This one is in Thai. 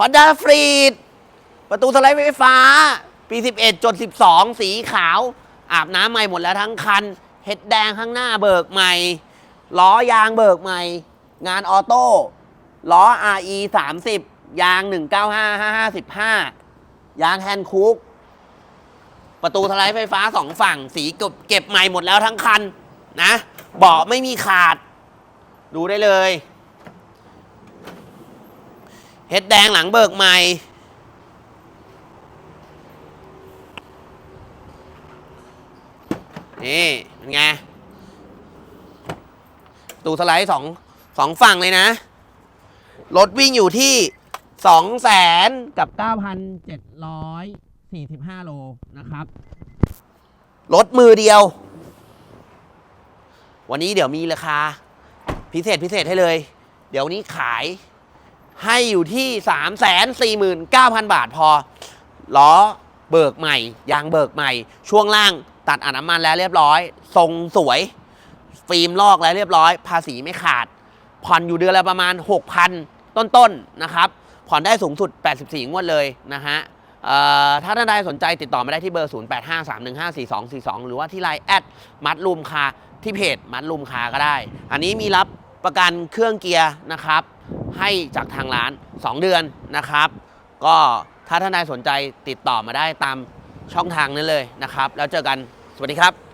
Honda f r e e d ประตูสไลด์ไฟฟ้า ปี 11 จด 12 สีขาว อาบน้ำใหม่หมดแล้วทั้งคัน เห็ดแดงข้างหน้าเบิกใหม่ ล้อยางเบิกใหม่ งานออโต้ ล้อ RE 30 ยาง 195555 ยางแฮนด์คุก ประตูสไลด์ไฟฟ้าสองฝั่ง สีเก็บเก็บใหม่หมดแล้วทั้งคันนะ เบาะไม่มีขาด ดูได้เลย เฮ็ดแดงหลังเบิกใหม่ นี่ เป็นไงประตูสไลด์สองสองฝั่งเลยนะ รถวิ่งอยู่ที่สองแสนกับเก้าพันเจ็ดร้อยสี่สิบห้าโลนะครับ รถมือเดียว วันนี้เดี๋ยวมีราคา พิเศษพิเศษให้เลย เดี๋ยวนี้ขาย ให้อยู่ที่ 3 4 9 0 0 0 บาทพอ ล้อเบิกใหม่ ยางเบิกใหม่ ช่วงล่างตัดอัดน้ำมันแล้วเรียบร้อย ทรงสวย ฟิล์มลอกแล้วเรียบร้อย ภาษีไม่ขาด ผ่อนอยู่เดือนละประมาณ 6,000 ต้นๆนะครับ ผ่อนได้สูงสุด 84 งวดเลยนะฮะถ้าท่านใดสนใจติดต่อมาได้ที่เบอร์ 0853154242 หรือว่าที่ไลน์แอดมัดลุมคาที่เพจมัดลุมคาก็ได้ อันนี้มีรับประกันเครื่องเกียร์นะครับ ให้จากทางร้าน 2 เดือนนะครับ ก็ถ้าท่านใดสนใจติดต่อมาได้ตามช่องทางนั้นเลยนะครับ แล้วเจอกันสวัสดีครับ